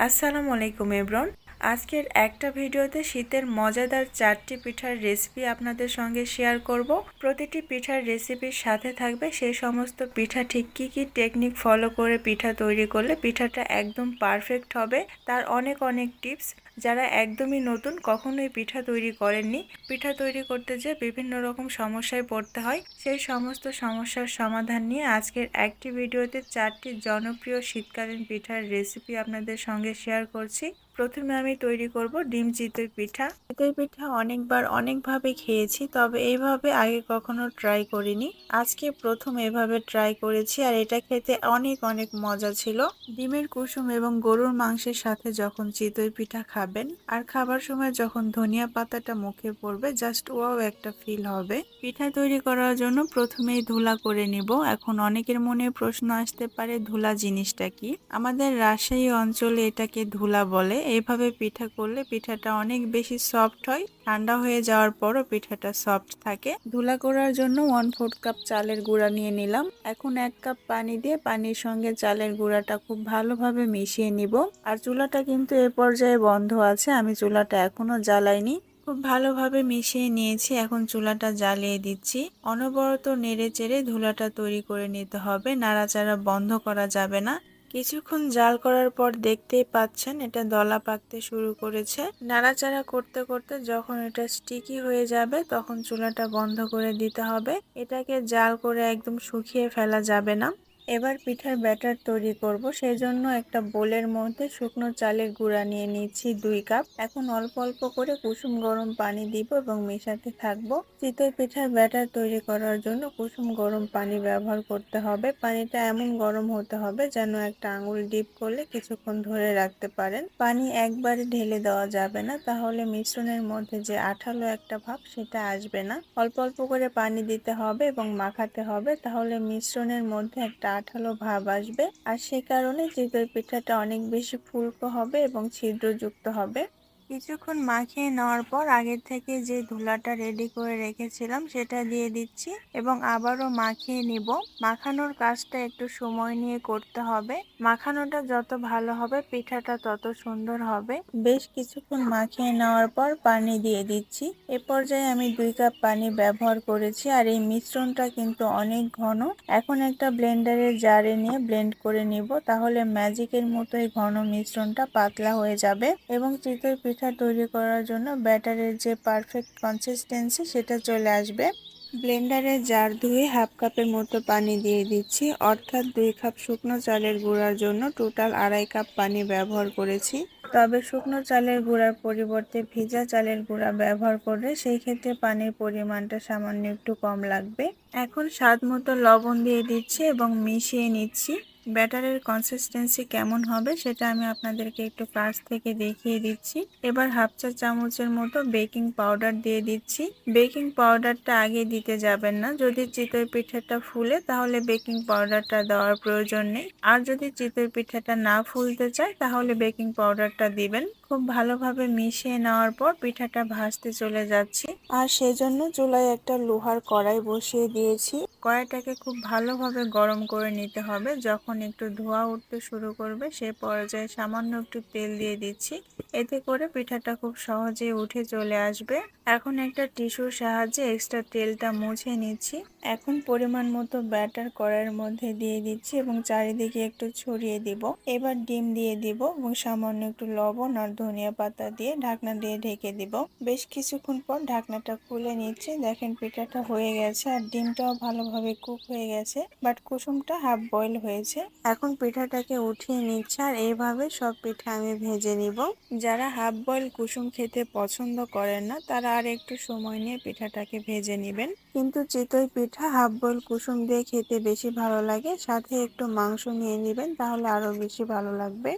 আসসালামু আলাইকুম এব্রন আজকের একটা ভিডিওতে শীতের মজাদার চারটি পিঠার রেসিপি আপনাদের সঙ্গে শেয়ার করব। প্রতিটি পিঠার রেসিপির সাথে থাকবে সেই সমস্ত পিঠা ঠিক কী কী টেকনিক ফলো করে পিঠা তৈরি করলে পিঠাটা একদম পারফেক্ট হবে। তার অনেক অনেক টিপস যারা একদমই নতুন কখনোই পিঠা তৈরি করেননি, পিঠা তৈরি করতে যে বিভিন্ন রকম সমস্যায় পড়তে হয়, সেই সমস্ত সমস্যার সমাধান নিয়ে আজকের একটি ভিডিওতে চারটি জনপ্রিয় শীতকালীন পিঠার রেসিপি আপনাদের সঙ্গে শেয়ার করছি। প্রথমে আমি তৈরি করব ডিম চিতই পিঠা। চিতই পিঠা অনেকবার অনেকভাবে খেয়েছি, তবে এইভাবে আগে কখনো ট্রাই করিনি। আজকে প্রথম এভাবে ট্রাই করেছি আর এটা খেতে অনেক অনেক মজা ছিল। ডিমের কুসুম এবং গরুর মাংসের সাথে যখন চিতই পিঠা খাবেন। আর খাবার সময় যখন ধনিয়া পাতাটা মুখে পড়বে জাস্ট ওয়াও একটা ফিল হবে। পিঠা তৈরি করার জন্য প্রথমেই ধুলা করে নিব। এখন অনেকের মনে প্রশ্ন আসতে পারে, ধুলা জিনিসটা কি? আমাদের রাজশাহী অঞ্চলে এটাকে ধুলা বলে। এইভাবে পিঠা করলে পিঠাটা অনেক বেশি সফট হয়। ঠান্ডা হয়ে যাওয়ার পরও পিঠাটা সফট থাকে। ধুলা করার জন্য ওয়ান ফোর্থ কাপ চালের গুঁড়া নিয়ে নিলাম। এখন এক কাপ পানি দিয়ে পানির সঙ্গে চালের গুঁড়াটা খুব ভালোভাবে মিশিয়ে নিব। আর চুলাটা কিন্তু এ পর্যায়ে বন্ধ আছে, আমি চুলাটা এখনও জ্বালাইনি। খুব ভালোভাবে মিশিয়ে নিয়েছি, এখন চুলাটা জ্বালিয়ে দিচ্ছি। অনবরত নেড়ে চেড়ে ধুলাটা তৈরি করে নিতে হবে, নাড়াচাড়া বন্ধ করা যাবে না। কিছুক্ষণ জাল করার পর দেখতেই পাচ্ছেন, এটা দলা পাকতে শুরু করেছে। নাড়াচাড়া করতে করতে যখন এটা স্টিকি হয়ে যাবে, তখন চুলাটা বন্ধ করে দিতে হবে। এটাকে জাল করে একদম শুকিয়ে ফেলা যাবে না। এবার পিঠার ব্যাটার তৈরি করব। সেই জন্য একটা বোলের মধ্যে শুকনো চালের গুঁড়া নিয়ে নিচ্ছি দুই কাপ। এখন অল্প অল্প করে কুসুম গরম পানি দিব এবং মেশাতে থাকব। চিতই পিঠার ব্যাটার তৈরি করার জন্য কুসুম গরম পানি ব্যবহার করতে হবে। পানিটা এমন গরম হতে হবে যেন একটা আঙুল ডিপ করলে কিছুক্ষণ ধরে রাখতে পারেন। পানি একবারে ঢেলে দেওয়া যাবে না, তাহলে মিশ্রণের মধ্যে যে আঠালো একটা ভাব সেটা আসবে না। অল্প অল্প করে পানি দিতে হবে এবং মাখাতে হবে, তাহলে মিশ্রণের মধ্যে একটা আঠালো ভাব আসবে। আর সে কারণে চিতই পিঠাটা অনেক বেশি ফুলকো হবে এবং ছিদ্রযুক্ত হবে। কিছুক্ষণ মাখিয়ে নেওয়ার পর আগের থেকে যে ধুলাটা রেডি করে রেখেছিলাম সেটা দিয়ে দিচ্ছি এবং আবারও মাখিয়ে নিব। মাখানোর কাজটা একটু সময় নিয়ে করতে হবে। মাখানোটা যত ভালো হবে, পিঠাটা তত সুন্দর হবে। বেশ কিছুক্ষণ মাখিয়ে নেওয়ার পর পানি দিয়ে দিচ্ছি। এ পর্যায়ে আমি দুই কাপ পানি ব্যবহার করেছি আর এই মিশ্রণটা কিন্তু অনেক ঘন। এখন একটা ব্লেন্ডারের জারে নিয়ে ব্লেন্ড করে নিব, তাহলে ম্যাজিকের মতোই ঘন মিশ্রণটা পাতলা হয়ে যাবে এবং চিতই পিঠা পিঠা তৈরি করার জন্য ব্যাটারের যে পারফেক্ট কনসিস্টেন্সি সেটা চলে আসবে। ব্লেন্ডারে জার ধুয়ে হাফ কাপের মতো পানি দিয়ে দিচ্ছি, অর্থাৎ দুই কাপ শুকনো চালের গুঁড়ার জন্য টোটাল আড়াই কাপ পানি ব্যবহার করেছি। তবে শুকনো চালের গুঁড়ার পরিবর্তে ভিজা চালের গুঁড়া ব্যবহার করলে সেই ক্ষেত্রে পানির পরিমাণটা সামান্য একটু কম লাগবে। এখন স্বাদ মতো লবণ দিয়ে দিচ্ছি এবং মিশিয়ে নিচ্ছি। ব্যাটারের কনসিস্টেন্সি কেমন হবে সেটা আমি আপনাদেরকে একটু কাছ থেকে দেখিয়ে দিচ্ছি। এবার হাফ চা চামচের মতো বেকিং পাউডার দিয়ে দিচ্ছি। বেকিং পাউডারটা আগে দিতে যাবেন না। যদি চিতই পিঠাটা ফুলে তাহলে বেকিং পাউডারটা দেওয়ার প্রয়োজন নেই। আর যদি চিতই পিঠাটা না ফুলতে চায় তাহলে বেকিং পাউডারটা দিবেন। খুব ভালোভাবে মিশিয়ে নেওয়ার পর পিঠাটা ভাজতে চলে যাচ্ছি। আর সেজন্য চুলায় একটা লোহার কড়াই বসিয়ে দিয়েছি। কড়াইটাকে খুব ভালোভাবে গরম করে নিতে হবে। যখন একটু ধোয়া উঠতে শুরু করবে, সে পর্যায়ে সামান্য একটু তেল দিয়ে দিচ্ছি। এতে করে পিঠাটা খুব সহজে উঠে চলে আসবে। এখন একটা টিস্যুর সাহায্যে এক্সট্রা তেলটা মুছে নিচ্ছি। এখন পরিমাণ মতো ব্যাটার কড়াইয়ের মধ্যে দিয়ে দিচ্ছি এবং চারিদিকে একটু ছড়িয়ে দিব। এবার ডিম দিয়ে দিব এবং সামান্য একটু লবণ আর ধনিয়া পাতা দিয়ে ঢাকনা দিয়ে ঢেকে দিব। বেশ কিছুক্ষণ পর ঢাকনাটা খুলে নিচ্ছি। দেখেন পিঠাটা হয়ে গেছে আর ডিমটাও ভালোভাবে কুক হয়ে গেছে, বাট কুসুমটা হাফ বয়েল হয়েছে। এখন পিঠাটাকে উঠিয়ে নিচ্ছে আর এইভাবে সব পিঠা আমি ভেজে নিব। যারা হাফ বয়েল কুসুম খেতে পছন্দ করেন না, তারা আর একটু সময় নিয়ে পিঠাটাকে ভেজে নেবেন। কিন্তু চিতই পিঠা হাফ বয়েল কুসুম দিয়ে খেতে বেশি ভালো লাগে। সাথে একটু মাংস নিয়ে নেবেন, তাহলে আরও বেশি ভালো লাগবে।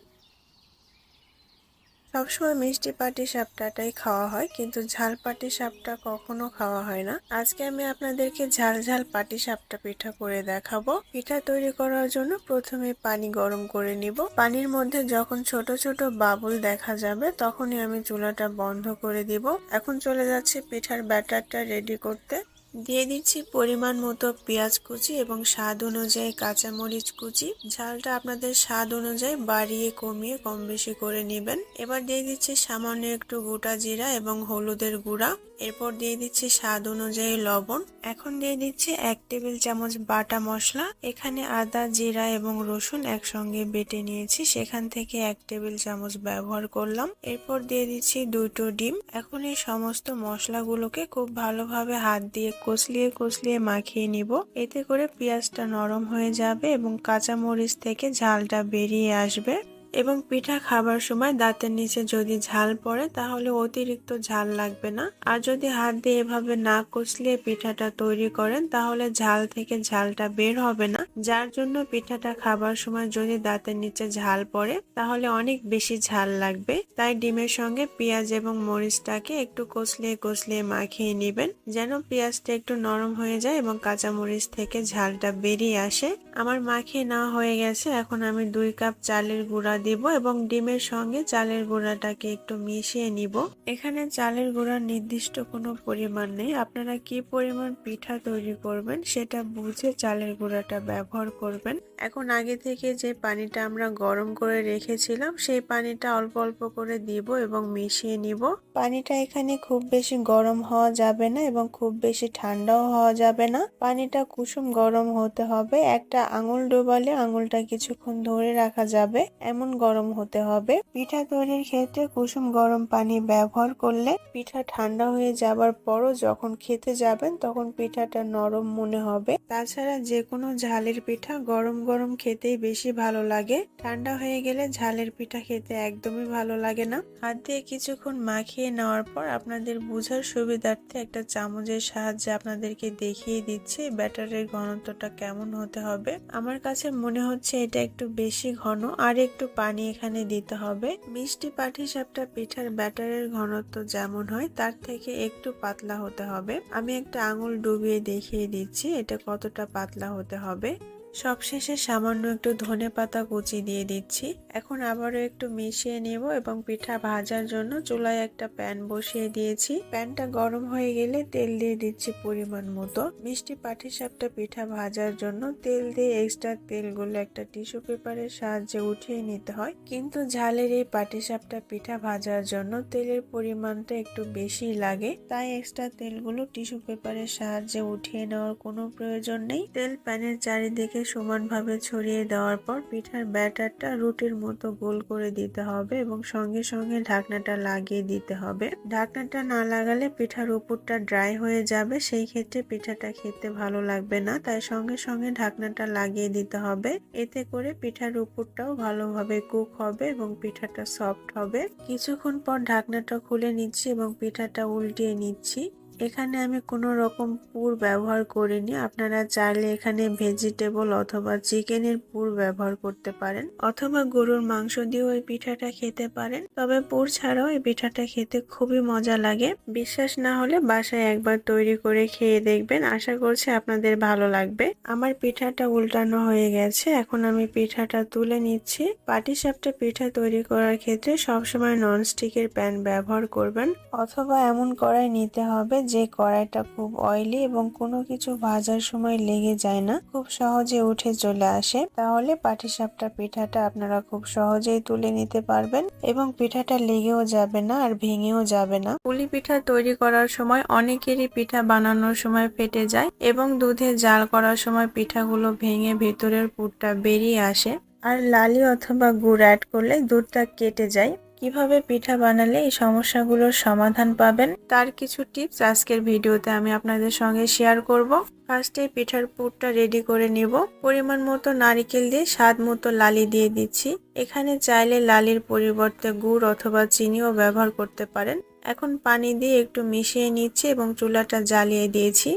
সবসময় মিষ্টি পাটি সাপটাটাই খাওয়া হয়, কিন্তু ঝাল পাটি সাপটা কখনো খাওয়া হয় না। আজকে আমি আপনাদেরকে ঝাল ঝাল পাটি সাপটা পিঠা করে দেখাবো। পিঠা তৈরি করার জন্য প্রথমে পানি গরম করে নিব। পানির মধ্যে যখন ছোট ছোট বাবুল দেখা যাবে, তখনই আমি চুলাটা বন্ধ করে দিব। এখন চলে যাচ্ছে পিঠার ব্যাটারটা রেডি করতে। দিয়ে দিচ্ছি পরিমাণ মতো পেঁয়াজ কুচি এবং স্বাদ অনুযায়ী কাঁচামরিচ কুচি। ঝালটা আপনাদের স্বাদ অনুযায়ী বাড়িয়ে কমিয়ে কম বেশি করে নেবেন। এবার দিয়ে দিচ্ছি সামান্য একটু গোটা জিরা এবং হলুদের গুঁড়া। এরপর দিয়ে দিচ্ছি স্বাদ অনুযায়ী লবণ। এখন দিয়ে দিচ্ছি এক টেবিল চামচ বাটা মশলা। এখানে আদা, জিরা এবং রসুন একসঙ্গে বেটে নিয়েছি। সেখান থেকে এক টেবিল চামচ ব্যবহার করলাম। এরপর দিয়ে দিচ্ছি দুটো ডিম। এখন এই সমস্ত মশলাগুলোকে খুব ভালোভাবে হাত দিয়ে কষলিয়ে কষলিয়ে মাখিয়ে নিব। এতে করে পেঁয়াজটা নরম হয়ে যাবে এবং কাঁচামরিচ থেকে ঝালটা বেরিয়ে আসবে। এবং পিঠা খাবার সময় দাঁতের নিচে যদি ঝাল পড়ে, তাহলে অতিরিক্ত ঝাল লাগবে না। আর যদি হাত দিয়ে এভাবে না কষলিয়ে পিঠাটা তৈরি করেন, তাহলে ঝাল থেকে ঝালটা বের হবে না। যার জন্য পিঠাটা খাবার সময় যদি দাঁতের নিচে ঝাল পড়ে, তাহলে অনেক বেশি ঝাল লাগবে। তাই ডিমের সঙ্গে পেঁয়াজ এবং মরিচটাকে একটু কষলিয়ে কষলিয়ে মাখিয়ে নেবেন, যেন পেঁয়াজটা একটু নরম হয়ে যায় এবং কাঁচা মরিচ থেকে ঝালটা বেরিয়ে আসে। আমার মাখিয়ে না হয়ে গেছে, এখন আমি দুই কাপ চালের গুঁড়া দিব এবং ডিমের সঙ্গে চালের গুঁড়াটাকে একটু মিশিয়ে নিব। এখানে চালের গুঁড়ার নির্দিষ্ট কোনো পরিমাণ নেই। আপনারা কি পরিমাণ পিঠা তৈরি করবেন সেটা বুঝে চালের গুঁড়াটা ব্যবহার করবেন। এখন আগে থেকে যে পানিটা আমরা গরম করে রেখেছিলাম, সেই পানিটা অল্প অল্প করে দিব এবং মিশিয়ে নিব। পানিটা এখানে খুব বেশি গরম হওয়া যাবে না এবং খুব বেশি ঠান্ডাও হওয়া যাবে না। পানিটা কুসুম গরম হতে হবে। একটা আঙুল ডোবালে আঙুলটা কিছুক্ষণ ধরে রাখা যাবে, এমন গরম হতে হবে। পিঠা তৈরির ক্ষেত্রে কুসুম গরম পানি ব্যবহার করলে পিঠা ঠান্ডা হয়ে যাবার পরও যখন খেতে যাবেন, তখন পিঠাটা নরম মনে হবে। তাছাড়া যে কোনো ঝালের পিঠা গরম গরম খেতেই বেশি ভালো লাগে। ঠান্ডা হয়ে গেলে ঝালের পিঠা খেতে একদমই ভালো লাগে না। হাত দিয়ে কিছুক্ষণ মাখিয়ে নেওয়ার পর আপনাদের বোঝার সুবিধার্থে একটা চামচের সাহায্যে আপনাদেরকে দেখিয়ে দিচ্ছি ব্যাটারের ঘনত্বটা কেমন হতে হবে। আমার কাছে মনে হচ্ছে এটা একটু বেশি ঘন, আর একটু পানি এখানে দিতে হবে। মিষ্টি পাটিসাপটা পিঠার ব্যাটারের ঘনত্ব যেমন হয়, তার থেকে একটু পাতলা হতে হবে। আমি একটা আঙুল ডুবিয়ে দেখিয়ে দিচ্ছি এটা কতটা পাতলা হতে হবে। সবশেষে সামান্য একটু ধনে পাতা কুচি দিয়ে দিচ্ছি। এখন আবারও একটু মিশিয়ে নেব এবং পিঠা ভাজার জন্য চুলায় একটা প্যান বসিয়ে দিয়েছি। প্যানটা গরম হয়ে গেলে তেল দিয়ে দিচ্ছি পরিমাণ মতো। মিষ্টি পাটিসাপটা পিঠা ভাজার জন্য তেল দিয়ে এক্সট্রা তেলগুলো একটা টিস্যু পেপারের সাহায্যে উঠিয়ে নিতে হয়। কিন্তু ঝালের এই পাটিসাপটা পিঠা ভাজার জন্য তেলের পরিমাণটা একটু বেশি লাগে, তাই এক্সট্রা তেলগুলো টিস্যু পেপারের সাহায্যে উঠিয়ে নেওয়ার কোনো প্রয়োজন নেই। তেল প্যানের চারিদিকে সমানভাবে ছড়িয়ে দেওয়ার পর পিঠার ব্যাটারটা রুটির মতো গোল করে দিতে হবে এবং সঙ্গে সঙ্গে ঢাকনাটা লাগিয়ে দিতে হবে। ঢাকনাটা না লাগালে পিঠার উপরটা ড্রাই হয়ে যাবে, সেই ক্ষেত্রে পিঠাটা খেতে ভালো লাগবে না, তাই সঙ্গে সঙ্গে ঢাকনাটা লাগিয়ে দিতে হবে। এতে করে পিঠার উপরটাও ভালোভাবে কুক হবে এবং পিঠাটা সফট হবে। কিছুক্ষণ পর ঢাকনাটা খুলে নিচ্ছি এবং পিঠাটা উল্টিয়ে নিচ্ছি। এখানে আমি কোনো রকম পুর ব্যবহার করিনি। আপনারা চাইলে এখানে ভেজিটেবল অথবা চিকেনের পুর ব্যবহার করতে পারেন অথবা গরুর মাংস দিয়েও এই পিঠাটা খেতে পারেন। তবে পুর ছাড়াও এই পিঠাটা খেতে খুবই মজা লাগে। বিশ্বাস না হলে বাসায় একবার তৈরি করে খেয়ে দেখবেন। আশা করছি আপনাদের ভালো লাগবে। আমার পিঠাটা উল্টানো হয়ে গেছে। এখন আমি পিঠাটা তুলে নিচ্ছি। পাটিসাপটা পিঠা তৈরি করার ক্ষেত্রে সবসময় ননস্টিকের প্যান ব্যবহার করবেন অথবা এমন কড়াই নিতে হবে যে কড়াইটা খুব অয়েলি এবং কোনো কিছু ভাজার সময় লেগে যায় না, খুব সহজে উঠে চলে আসে। তাহলে পাটিসাপটা পিঠাটা আপনারা খুব সহজেই তুলে নিতে পারবেন এবং পিঠাটা লেগেও যাবে না আর ভেঙেও যাবে না। পুলি পিঠা তৈরি করার সময় অনেকেরই পিঠা বানানোর সময় ফেটে যায় এবং দুধে জাল করার সময় পিঠাগুলো ভেঙে ভেতরের পুরটা বেরিয়ে আসে। আর লালি অথবা গুড় অ্যাড করলে দুধটা কেটে যায়। কীভাবে পিঠা বানালে এই সমস্যাগুলোর সমাধান পাবেন তার কিছু টিপস আজকের ভিডিওতে আমি আপনাদের সঙ্গে শেয়ার করব। ফার্স্টে পিঠার পুরটা রেডি করে নিব। পরিমাণ মতো নারিকেল দিয়ে, স্বাদ মতো লালি দিয়ে দিচ্ছি। এখানে চাইলে লালির পরিবর্তে গুড় অথবা চিনিও ব্যবহার করতে পারেন। এখন পানি দিয়ে একটু মিশিয়ে নিচ্ছি এবং চুলাটা জ্বালিয়ে দিয়েছি।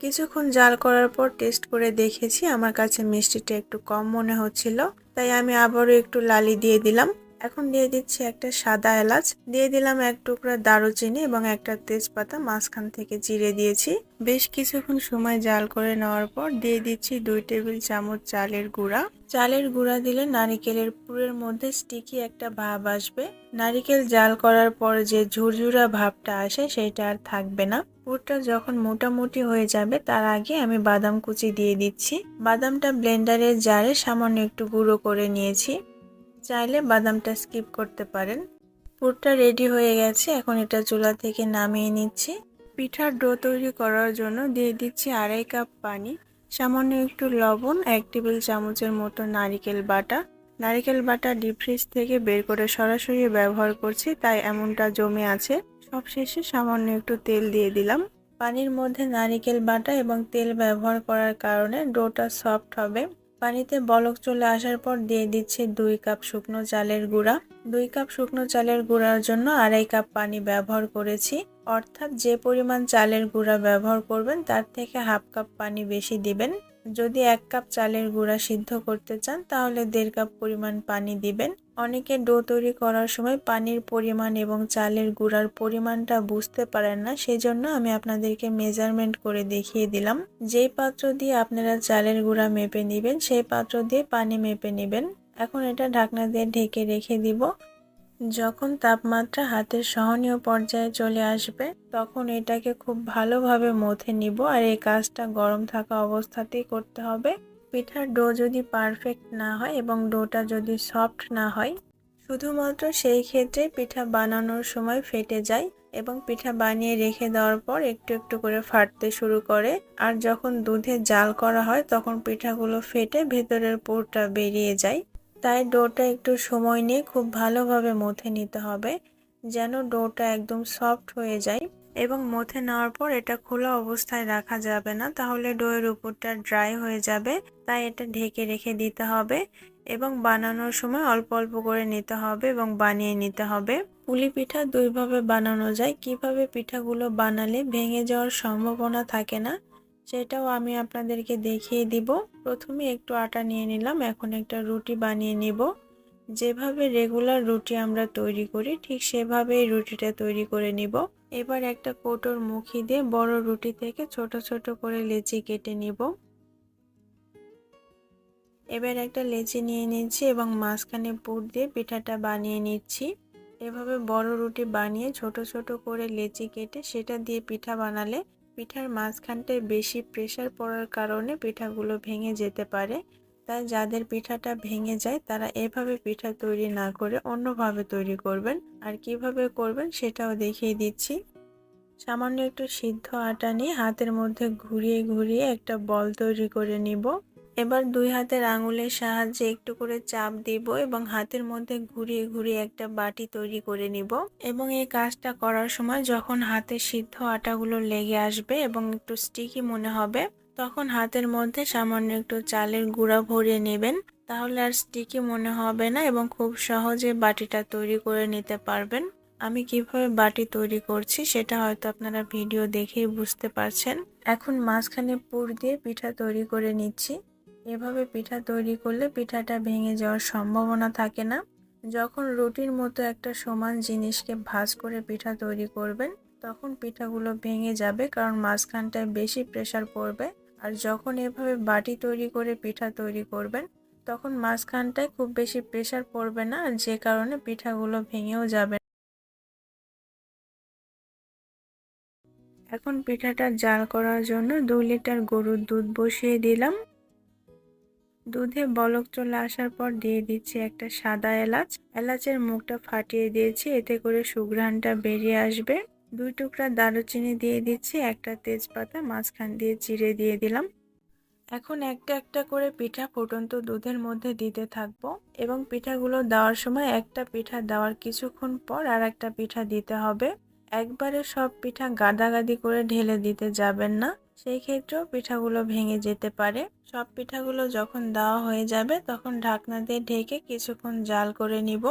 কিছুক্ষণ জাল করার পর টেস্ট করে দেখেছি। আমার কাছে মিষ্টিটা একটু কম মনে হচ্ছিল, তাই আমি আবারও একটু লালি দিয়ে দিলাম। এখন দিয়ে দিচ্ছি একটা সাদা এলাচ। দিয়ে দিলাম এক টুকরা দারুচিনি এবং একটা তেজপাতা, মাঝখান থেকে জিরে দিয়েছি। বেশ কিছুক্ষণ সময় জাল করে নেওয়ার পর দিয়ে দিচ্ছি দুই টেবিল চামচ চালের গুঁড়া। চালের গুঁড়া দিলে নারিকেলের পুরের মধ্যে স্টিকি একটা ভাব আসবে। নারিকেল জাল করার পর যে ঝুরঝুরা ভাবটা আসে সেটা আর থাকবে না। পুরটা যখন মোটামুটি হয়ে যাবে, তার আগে আমি বাদাম কুচি দিয়ে দিচ্ছি। বাদামটা ব্লেন্ডারের জারে সামান্য একটু গুঁড়ো করে নিয়েছি। চাইলে বাদামটা স্কিপ করতে পারেন। পুরটা রেডি হয়ে গেছে, এখন এটা চুলা থেকে নামিয়ে নিচ্ছি। পিঠার ডো তৈরি করার জন্য দিয়ে দিচ্ছি আড়াই কাপ পানি, সামান্য একটু লবণ, এক টেবিল চামচের মতো নারিকেল বাটা। নারিকেল বাটা ডিপ ফ্রিজ থেকে বের করে সরাসরি ব্যবহার করছি, তাই এমনটা জমে আছে। সবশেষে সামান্য একটু তেল দিয়ে দিলাম। পানির মধ্যে নারিকেল বাটা এবং তেল ব্যবহার করার কারণে ডোটা সফট হবে। পানিতে বলক চলে আসার পর দিয়ে দিচ্ছি দুই কাপ শুকনো চালের গুঁড়া। দুই কাপ শুকনো চালের গুঁড়ার জন্য আড়াই কাপ পানি ব্যবহার করেছি। অর্থাৎ যে পরিমাণ চালের গুঁড়া ব্যবহার করবেন, তার থেকে হাফ কাপ পানি বেশি দিবেন। যদি এক কাপ চালের গুঁড়া সিদ্ধ করতে চান, তাহলে দেড় কাপ পরিমাণ পানি দিবেন। অনেকে ডো তৈরি করার সময় পানির পরিমাণ এবং চালের গুঁড়ার পরিমাণটা বুঝতে পারেন না, সেজন্য আমি আপনাদেরকে মেজারমেন্ট করে দেখিয়ে দিলাম। যেই পাত্র দিয়ে আপনারা চালের গুঁড়া মেপে নেবেন, সেই পাত্র দিয়ে পানি মেপে নেবেন। এখন এটা ঢাকনা দিয়ে ঢেকে রেখে দিব। যখন তাপমাত্রা হাতের সহনীয় পর্যায়ে চলে আসবে, তখন এটাকে খুব ভালোভাবে মথে নিব আর এই কাজটা গরম থাকা অবস্থাতেই করতে হবে। পিঠার ডো যদি পারফেক্ট না হয় এবং ডোটা যদি সফট না হয়, শুধুমাত্র সেই ক্ষেত্রে পিঠা বানানোর সময় ফেটে যায় এবং পিঠা বানিয়ে রেখে দেওয়ার পর একটু একটু করে ফাটতে শুরু করে আর যখন দুধে জাল করা হয়, তখন পিঠাগুলো ফেটে ভেতরের পুরটা বেরিয়ে যায়। তাই ডোটা একটু সময় নিয়ে খুব ভালোভাবে মথে নিতে হবে, যেন ডোটা একদম সফট হয়ে যায়। এবং মথে নেওয়ার পর এটা খোলা অবস্থায় রাখা যাবে না, তাহলে ডোয়ের উপরটা ড্রাই হয়ে যাবে, তাই এটা ঢেকে রেখে দিতে হবে। এবং বানানোর সময় অল্প অল্প করে নিতে হবে এবং বানিয়ে নিতে হবে। পুলি পিঠা দুইভাবে বানানো যায়, কীভাবে পিঠাগুলো বানালে ভেঙে যাওয়ার সম্ভাবনা থাকে না সেটাও আমি আপনাদেরকে দেখিয়ে দিব। প্রথমে একটু আটা নিয়ে নিলাম, এখন একটা রুটি বানিয়ে নিব। যেভাবে রেগুলার রুটি আমরা তৈরি করি, ঠিক সেভাবেই রুটিটা তৈরি করে নিব। এবার একটা কোটোর মুখি দিয়ে বড় রুটি থেকে ছোট ছোট করে লেচি কেটে নিব। এবার একটা লেচি নিয়ে নিচ্ছি এবং মাঝখানে পুর দিয়ে পিঠাটা বানিয়ে নিচ্ছি। এভাবে বড় রুটি বানিয়ে ছোট ছোট করে লেচি কেটে সেটা দিয়ে পিঠা বানালে পিঠার মাঝখানটায় বেশি প্রেশার পড়ার কারণে পিঠাগুলো ভেঙে যেতে পারে। তাই যাদের পিঠাটা ভেঙে যায়, তারা এভাবে পিঠা তৈরি না করে অন্যভাবে তৈরি করবেন। আর কীভাবে করবেন সেটাও দেখিয়ে দিচ্ছি। সামান্য একটু সিদ্ধ আটা নিয়ে হাতের মধ্যে ঘুরিয়ে ঘুরিয়ে একটা বল তৈরি করে নিব। এবার দুই হাতের আঙুলের সাহায্যে একটু করে চাপ দিব এবং হাতের মধ্যে ঘুরিয়ে ঘুরিয়ে একটা বাটি তৈরি করে নিব। এবং এই কাজটা করার সময় যখন হাতে সিদ্ধ আটাগুলো লেগে আসবে এবং একটু স্টিকি মনে হবে, তখন হাতের মধ্যে সামান্য একটু চালের গুঁড়া ভরিয়ে নেবেন। তাহলে আর স্টিকি মনে হবে না এবং খুব সহজে বাটিটা তৈরি করে নিতে পারবেন। আমি কীভাবে বাটি তৈরি করছি সেটা হয়তো আপনারা ভিডিও দেখেই বুঝতে পারছেন। এখন মাঝখানে পুর দিয়ে পিঠা তৈরি করে নিচ্ছি। এভাবে পিঠা তৈরি করলে পিঠাটা ভেঙে যাওয়ার সম্ভাবনা থাকে না। যখন রুটির মতো একটা সমান জিনিসকে ভাজ করে পিঠা তৈরি করবেন, তখন পিঠাগুলো ভেঙে যাবে কারণ মাঝখানটায় বেশি প্রেশার পড়বে। আর যখন এভাবে বাটি তৈরি করে পিঠা তৈরি করবেন, তখন মাঝখানটায় খুব বেশি প্রেশার পড়বে না যে কারণে পিঠাগুলো ভেঙেও যাবে এখন পিঠাটা জাল করার জন্য দু লিটার গরুর দুধ বসিয়ে দিলাম। দুধে বলক চলে আসার পর দিয়ে দিচ্ছি একটা সাদা এলাচ। এলাচের মুখটা ফাটিয়ে দিয়েছি, এতে করে সুঘ্রাণটা বেরিয়ে আসবে। দুই টুকরা দারুচিনি দিয়ে দিচ্ছি, একটা তেজপাতা, মাঝখান দিয়ে চিড়ে দিয়ে দিলাম। এখন একটা একটা করে পিঠা ফুটন্ত দুধের মধ্যে দিতে থাকব এবং পিঠাগুলো দেওয়ার সময় একটা পিঠা দেওয়ার কিছুক্ষণ পর আর একটা পিঠা দিতে হবে। একবারে সব পিঠা গাদাগাদি করে ঢেলে দিতে যাবেন না। সেই ক্ষেত্রেও পিঠাগুলো ভেঙে যেতে পারে। সব পিঠাগুলো যখন দেওয়া হয়ে যাবে, তখন ঢাকনা দিয়ে ঢেকে কিছুক্ষণ জাল করে নিব।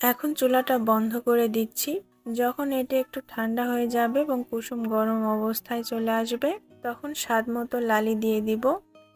এখন চুলাটা বন্ধ করে দিচ্ছি। যখন এটা একটু ঠান্ডা হয়ে যাবে এবং কুসুম গরম অবস্থায় চলে আসবে, তখন স্বাদ মতো লালি দিয়ে দিব।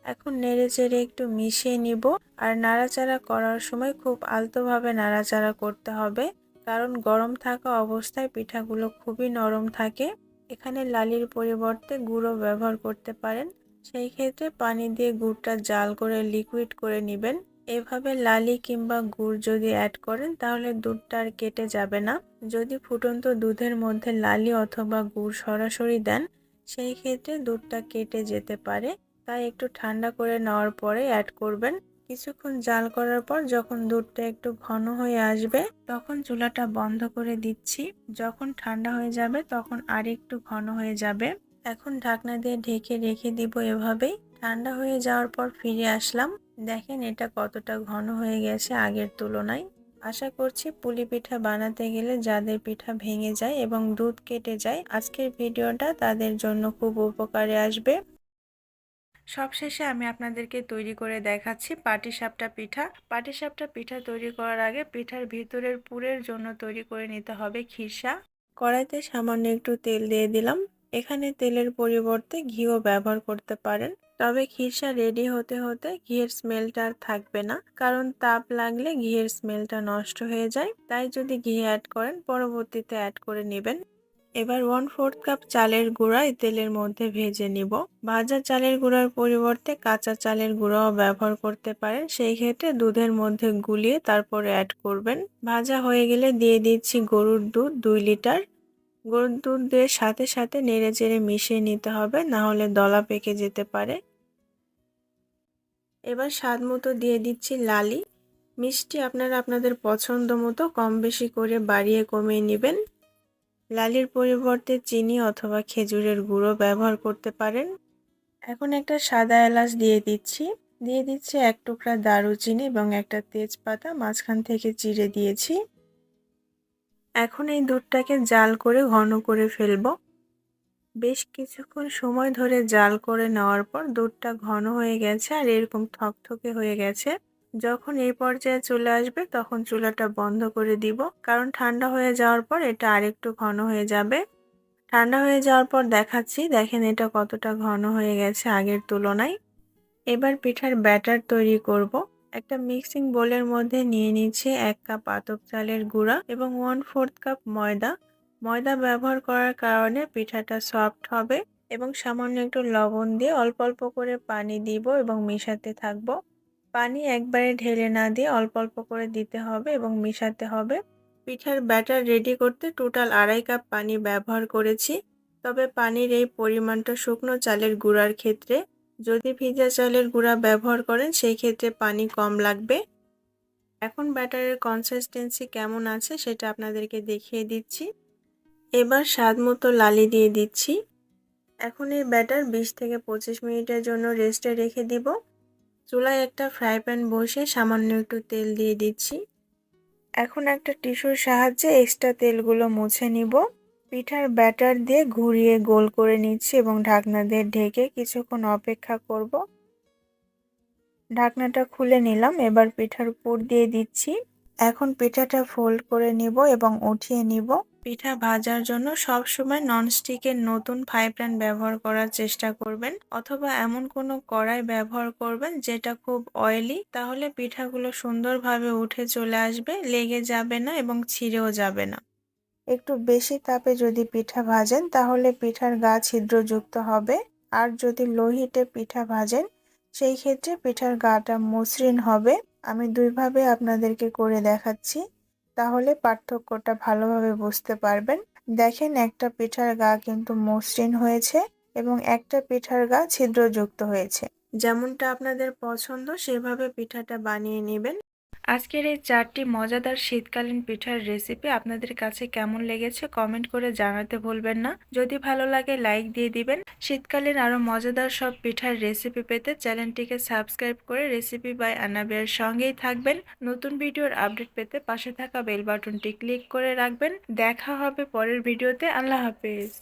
এখন নেড়ে চেড়ে একটু মিশিয়ে নিব। আর নাড়াচাড়া করার সময় খুব আলতোভাবে নাড়াচাড়া করতে হবে। কারণ গরম থাকা অবস্থায় পিঠাগুলো খুবই নরম থাকে। এখানে লালির পরিবর্তে গুঁড়ো ব্যবহার করতে পারেন। সেই ক্ষেত্রে পানি দিয়ে গুড়টা জাল করে লিকুইড করে নেবেন। এভাবে লালি কিংবা গুড় যদি অ্যাড করেন, তাহলে দুধটা আর কেটে যাবে না। যদি ফুটন্ত দুধের মধ্যে লালি অথবা গুড় সরাসরি দেন, সেই ক্ষেত্রে দুধটা কেটে যেতে পারে। তাই একটু ঠান্ডা করে নেওয়ার পরে অ্যাড করবেন। কিছুক্ষণ জাল করার পর যখন দুধটা একটু ঘন হয়ে আসবে, তখন চুলাটা বন্ধ করে দিচ্ছি। যখন ঠান্ডা হয়ে যাবে, তখন আর একটু ঘন হয়ে যাবে। এখন ঢাকনা দিয়ে ঢেকে রেখে দিব এভাবেই। ঠান্ডা হয়ে যাওয়ার পর ফিরে আসলাম। দেখেন এটা কতটা ঘন হয়ে গেছে আগের তুলনায়। আশা করছি পুলি পিঠা বানাতে গেলে যাদের পিঠা ভেঙে যায় এবং দুধ কেটে যায়, আজকের ভিডিওটা তাদের জন্য খুব উপকারে আসবে। সবশেষে আমি আপনাদেরকে তৈরি করে দেখাচ্ছি পাটিসাপটা পিঠা। পাটিসাপটা পিঠা তৈরি করার আগে পিঠার ভিতরের পুরের জন্য তৈরি করে নিতে হবে খিরসা। কড়াইতে সামান্য একটু তেল দিয়ে দিলাম। এখানে তেলের পরিবর্তে ঘিও ব্যবহার করতে পারেন। তবে খিরসা রেডি হতে হতে ঘিয়ের স্মেলটা আর থাকবে না, কারণ তাপ লাগলে ঘিয়ের স্মেলটা নষ্ট হয়ে যায়। তাই যদি ঘি অ্যাড করেন, পরবর্তীতে অ্যাড করে নেবেন। এবার ওয়ান ফোর্থ কাপ চালের গুঁড়া এই তেলের মধ্যে ভেজে নিব। ভাজা চালের গুঁড়ার পরিবর্তে কাঁচা চালের গুঁড়াও ব্যবহার করতে পারেন। সেই ক্ষেত্রে দুধের মধ্যে গুলিয়ে তারপরে অ্যাড করবেন। ভাজা হয়ে গেলে দিয়ে দিচ্ছি গরুর দুধ দুই লিটার। গরুর দুধ দিয়ে সাথে সাথে নেড়ে চেড়ে মিশিয়ে নিতে হবে, না হলে দলা পেকে যেতে পারে। এবার স্বাদ মতো দিয়ে দিচ্ছি লালি। মিষ্টি আপনারা আপনাদের পছন্দ মতো কম বেশি করে বাড়িয়ে কমিয়ে নেবেন। লালির পরিবর্তে চিনি অথবা খেজুরের গুঁড়ো ব্যবহার করতে পারেন। এখন একটা সাদা এলাচ দিয়ে দিচ্ছি। দিয়ে দিচ্ছি এক টুকরা দারুচিনি এবং একটা তেজপাতা, মাঝখান থেকে চিড়ে দিয়েছি। এখন এই দুধটাকে জাল করে ঘন করে ফেলব। বেশ কিছুক্ষণ সময় ধরে জাল করে নেওয়ার পর দুধটা ঘন হয়ে গেছে আর এরকম থকথকে হয়ে গেছে। যখন এই পর্যায়ে চলে আসবে তখন চুলাটা বন্ধ করে দিব। কারণ ঠান্ডা হয়ে যাওয়ার পর এটা আরেকটু ঘন হয়ে যাবে। ঠান্ডা হয়ে যাওয়ার পর দেখাচ্ছি, দেখেন এটা কতটা ঘন হয়ে গেছে আগের তুলনায়। এবার পিঠার ব্যাটার তৈরি করব। একটা মিক্সিং বোলের মধ্যে নিয়ে নিচ্ছে এক কাপ আতপ চালের গুঁড়া এবং ওয়ান ফোর্থ কাপ ময়দা। ময়দা ব্যবহার করার কারণে পিঠাটা সফট হবে এবং সামান্য একটু লবণ দিয়ে অল্প অল্প করে পানি দিব এবং মেশাতে থাকব। পানি একবারে ঢেলে না দিয়ে অল্প অল্প করে দিতে হবে এবং মেশাতে হবে। পিঠার ব্যাটার রেডি করতে টোটাল আড়াই কাপ পানি ব্যবহার করেছি। তবে পানির এই পরিমাণটা শুকনো চালের গুঁড়ার ক্ষেত্রে। যদি ভিজা চালের গুঁড়া ব্যবহার করেন, সেই ক্ষেত্রে পানি কম লাগবে। এখন ব্যাটারের কনসিস্টেন্সি কেমন আছে সেটা আপনাদেরকে দেখিয়ে দিচ্ছি। এবার স্বাদ মতো লালি দিয়ে দিচ্ছি। এখন এই ব্যাটার বিশ থেকে পঁচিশ মিনিটের জন্য রেস্টে রেখে দিব। চুলায় একটা ফ্রাই প্যান বসে সামান্য একটু তেল দিয়ে দিচ্ছি। এখন একটা টিস্যুর সাহায্যে এক্সট্রা তেলগুলো মুছে নিব। পিঠার ব্যাটার দিয়ে ঘুরিয়ে গোল করে নিচ্ছি এবং ঢাকনা দিয়ে ঢেকে কিছুক্ষণ অপেক্ষা করব। ঢাকনাটা খুলে নিলাম, এবার পিঠার পুর দিয়ে দিচ্ছি। এখন পিঠাটা ফোল্ড করে নিব এবং উঠিয়ে নিব। পিঠা ভাজার জন্য সব সময় ননস্টিকের নতুন ফ্রাই প্যান ব্যবহার করার চেষ্টা করবেন, অথবা এমন কোনো কড়াই ব্যবহার করবেন যেটা খুব অয়েলি তাহলে পিঠাগুলো সুন্দরভাবে উঠে চলে আসবে, লেগে যাবে না এবং ছিঁড়েও যাবে না। একটু বেশি তাপে যদি পিঠা ভাজেন, তাহলে পিঠার গা ছিদ্রযুক্ত হবে, আর যদি লোহিতে পিঠা ভাজেন, সেই ক্ষেত্রে পিঠার গাটা মসৃণ হবে। আমি দুইভাবে আপনাদেরকে করে দেখাচ্ছি। তাহলে পার্থক্যটা ভালোভাবে বুঝতে পারবেন। দেখেন একটা পিঠার গা কিন্তু মসৃণ হয়েছে এবং একটা পিঠার গা ছিদ্রযুক্ত হয়েছে। যেমনটা আপনাদের পছন্দ, সেভাবে পিঠাটা বানিয়ে নেবেন। আজকের এই চারটি মজাদার শীতকালীন পিঠার রেসিপি আপনাদের কাছে কেমন লেগেছে কমেন্ট করে জানাতে ভুলবেন না। যদি ভালো লাগে লাইক দিয়ে দিবেন। শীতকালীন আরও মজাদার সব পিঠার রেসিপি পেতে চ্যানেলটিকে সাবস্ক্রাইব করে রেসিপি বাই আনাবিয়ার সঙ্গেই থাকবেন। নতুন ভিডিওর আপডেট পেতে পাশে থাকা বেল বাটনটি ক্লিক করে রাখবেন। দেখা হবে পরের ভিডিওতে। আল্লাহ হাফেজ।